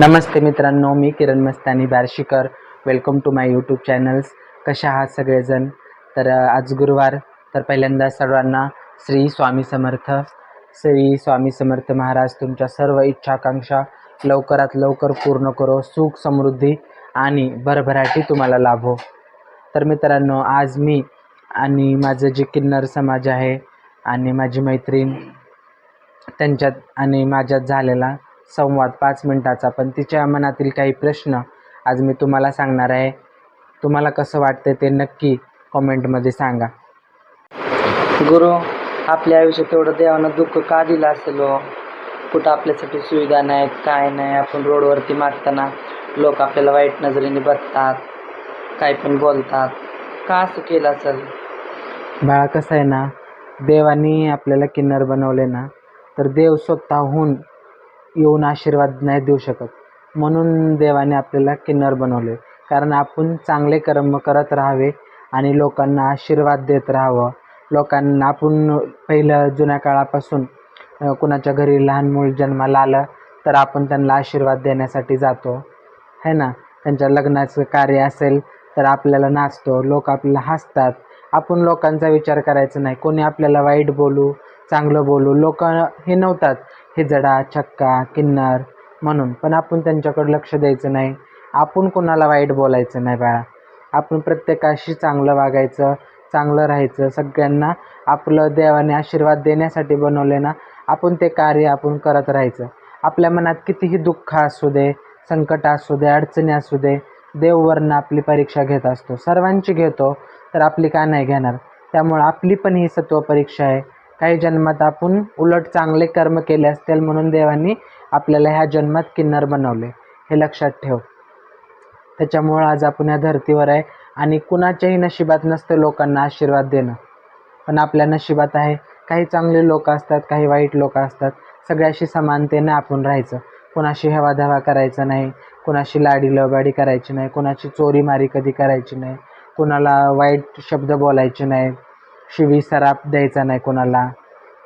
नमस्ते मित्रांनो मी Kiran Mastani Barshikar. Welcome to my YouTube channels कशा आहात सगळेजण? तर आज गुरुवार. तर पहिल्यांदा सर्वांना श्री स्वामी समर्थ. श्री स्वामी समर्थ महाराज तुमच्या सर्व इच्छाकांक्षा लवकरात लवकर पूर्ण करो सुख समृद्धी आणि भरभराटी तुम्हाला लाभो. तर मित्रांनो आज मी आणि माझं जे किन्नर समाज आहे आणि माझी मैत्रीण त्यांच्यात आणि माझ्यात झालेला संवाद पाच मिनिटाचा पण तिच्या मनातील काही प्रश्न आज मी तुम्हाला सांगणार आहे. तुम्हाला कसं वाटतं ते नक्की कॉमेंटमध्ये सांगा. गुरु आपल्या आयुष्यात एवढं देवानं दुःख का दिलं असेल हो? कुठं आपल्यासाठी सुविधा नाहीत काय नाही आपण रोडवरती मागताना लोक आपल्याला वाईट नजरेने बघतात काय पण बोलतात. का असं केलं असेल? बाळा कसं आहे ना देवानी आपल्याला किन्नर बनवले ना तर देव स्वतःहून येऊन आशीर्वाद नाही देऊ शकत. म्हणून देवाने आपल्याला किन्नर बनवले. कारण आपण चांगले कर्म करत राहावे आणि लोकांना आशीर्वाद देत राहावं. लोकांना आपण पहिलं जुन्या काळापासून कुणाच्या घरी लहान मूल जन्माला आलं तर आपण त्यांना आशीर्वाद देण्यासाठी जातो. है ना? त्यांच्या लग्नाचं कार्य असेल तर आपल्याला नाचतो. लोक आपल्याला हसतात. आपण लोकांचा विचार करायचा नाही. कोणी आपल्याला वाईट बोलू चांगलं बोलू लोक हे नव्हतात. हे जडा छक्का किन्नर म्हणून. पण आपण त्यांच्याकडे लक्ष द्यायचं नाही. आपण कोणाला वाईट बोलायचं नाही बाळा. आपण प्रत्येकाशी चांगलं वागायचं चांगलं राहायचं. सगळ्यांना आपलं देवाने आशीर्वाद देण्यासाठी बनवले ना आपण ते कार्य आपण करत राहायचं. आपल्या मनात कितीही दुःख असू दे संकट असू दे अडचणी असू दे देववरनं आपली परीक्षा घेत असतो. सर्वांची घेतो तर आपली का नाही घेणार? त्यामुळं आपली पण ही सत्व परीक्षा आहे. काही जन्मात आपण उलट चांगले कर्म केले असतील म्हणून देवांनी आपल्याला ह्या जन्मात किन्नर बनवले. हे लक्षात ठेव. त्याच्यामुळं आज आपण या धर्तीवर आहे आणि कुणाच्याही नशिबात नसतं लोकांना आशीर्वाद देणं. पण आपल्या नशिबात आहे. काही चांगले लोक असतात काही वाईट लोक असतात. सगळ्याशी समानतेने आपण राहायचं. कोणाशी हेवाधावा करायचा नाही कोणाशी लाडी लबाडी करायची नाही कोणाची चोरीमारी कधी करायची नाही कोणाला वाईट शब्द बोलायचे नाही शिवी सराप द्यायचा नाही कोणाला.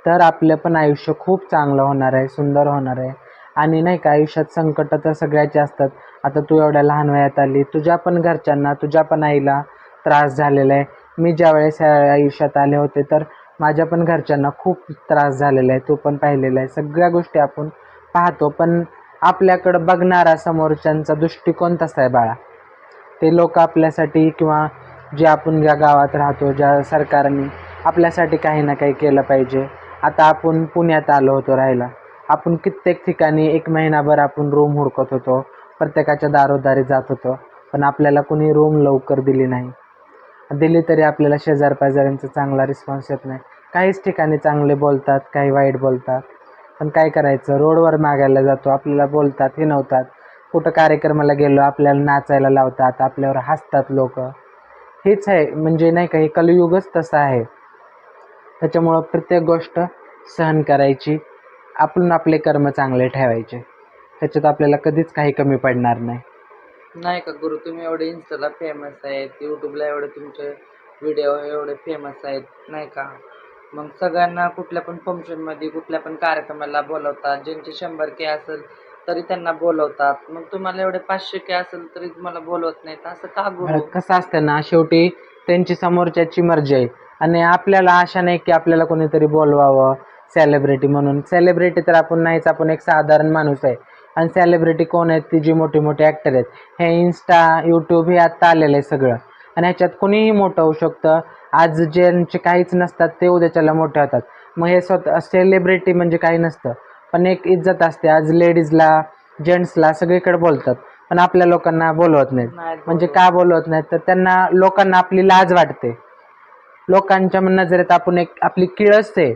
तर आपलं पण आयुष्य खूप चांगलं होणार आहे सुंदर होणार आहे. आणि नाही का आयुष्यात संकट तर सगळ्याचे असतात. आता तू एवढ्या लहान वयात आली तुझ्या पण घरच्यांना तुझ्या पण आईला त्रास झालेला आहे. मी ज्या वेळेस आयुष्यात आले होते तर माझ्या पण घरच्यांना खूप त्रास झालेला आहे. तू पण पाहिलेला आहे. सगळ्या गोष्टी आपण पाहतो पण आपल्याकडं बघणारा समोरच्यांचा दृष्टिकोन तसा आहे बाळा. ते लोक आपल्यासाठी किंवा जे आपण ज्या गावात राहतो ज्या सरकारने आपल्यासाठी काही ना काही केलं पाहिजे. आता आपण पुण्यात आलो होतो राहायला. आपण कित्येक ठिकाणी एक महिनाभर आपण रूम हुडकत होतो. प्रत्येकाच्या दारोदारी जात होतो. पण आपल्याला कुणी रूम लवकर दिली नाही. दिली तरी आपल्याला शेजारपाजाऱ्यांचा चांगला रिस्पॉन्स येत नाही. काहीच ठिकाणी चांगले बोलतात काही वाईट बोलतात. पण काय करायचं? रोडवर मागायला जातो. आपल्याला बोलतात हे नव्हतात कुठं कार्यक्रमाला गेलो आपल्याला नाचायला लावतात. आपल्यावर हसतात लोक. हेच आहे म्हणजे नाही का हे कलयुगच तसं आहे. त्याच्यामुळं प्रत्येक गोष्ट सहन करायची आपण आपले कर्म चांगले ठेवायचे. त्याच्यात आपल्याला कधीच काही कमी पडणार नाही. नाही का गुरु तुम्ही एवढे इन्स्टाला फेमस आहेत यूट्यूबला एवढे तुमचे व्हिडिओ एवढे फेमस आहेत नाही का? मग सगळ्यांना कुठल्या पण फंक्शनमध्ये कुठल्या पण कार्यक्रमाला बोलवतात ज्यांचे शंभर के असेल तरी त्यांना बोलवतात. मग तुम्हाला एवढे पाचशे के असेल तरी तुम्हाला बोलवत नाहीत. असं का बरं, कसं असतं ना शेवटी त्यांची समोरच्याची मर्जी आहे. आणि आपल्याला आशा नाही की आपल्याला कोणीतरी बोलवावं सेलिब्रिटी म्हणून. सेलिब्रिटी तर आपण नाहीच आपण एक साधारण माणूस आहे. आणि सेलिब्रिटी कोण आहेत? ती जी मोठी मोठी ॲक्टर आहेत. हे इन्स्टा यूट्यूब हे आत्ता आलेलं आहे सगळं. आणि ह्याच्यात कोणीही मोठं होऊ शकतं. आज ज्यांचे काहीच नसतात ते उद्याच्याला मोठे होतात. मग हे स्वतः सेलिब्रिटी म्हणजे काही नसतं. पण एक इज्जत असते. आज लेडीजला जेंट्सला सगळीकडे बोलतात. पण आपल्या लोकांना बोलवत नाहीत. नाही म्हणजे का बोलवत नाहीत? तर त्यांना लोकांना आपली लाज वाटते. लोकांच्या नजरेत आपण एक आपली किळस आहे.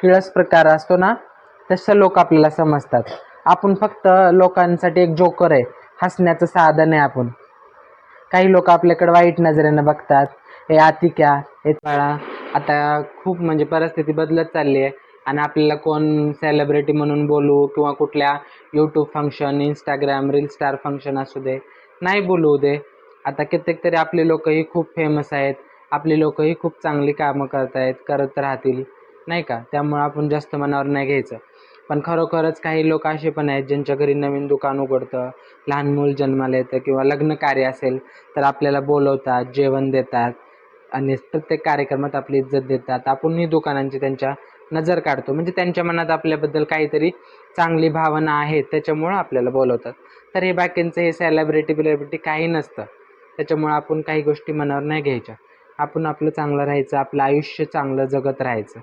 किळस प्रकार असतो ना तसं लोक आपल्याला समजतात. आपण फक्त लोकांसाठी एक जोकर आहे. हसण्याचं साधन आहे आपण. काही लोक आपल्याकडे वाईट नजरेनं बघतात. हे आतिक्या हे बाळा आता खूप म्हणजे परिस्थिती बदलत चालली आहे. आणि आपल्याला कोण सेलिब्रिटी म्हणून बोलू किंवा कुठल्या YouTube function Instagram reel star function असू दे नाही बोलू दे. आता कित्येक तरी आपले लोकही खूप फेमस आहेत. आपली लोकही खूप चांगली कामं करत आहेत करत राहतील नाही का? त्यामुळं आपण जास्त मनावर नाही घ्यायचं. पण खरोखरच काही लोक असे पण आहेत ज्यांच्या घरी नवीन दुकान उघडतं लहान मूल जन्माला येतं किंवा लग्न कार्य असेल तर आपल्याला बोलवतात जेवण देतात आणि प्रत्येक कार्यक्रमात आपली इज्जत देतात. आपणही दुकानांची त्यांच्या नजर काढतो. म्हणजे त्यांच्या मनात आपल्याबद्दल काहीतरी चांगली भावना आहे त्याच्यामुळं आपल्याला बोलवतात. तर हे बाकींचं हे सेलिब्रिटी बिलिब्रिटी काही नसतं. त्याच्यामुळं आपण काही गोष्टी मनावर नाही घ्यायच्या. आपण आपलं चांगलं राहायचं आपलं आयुष्य चांगलं जगत राहायचं.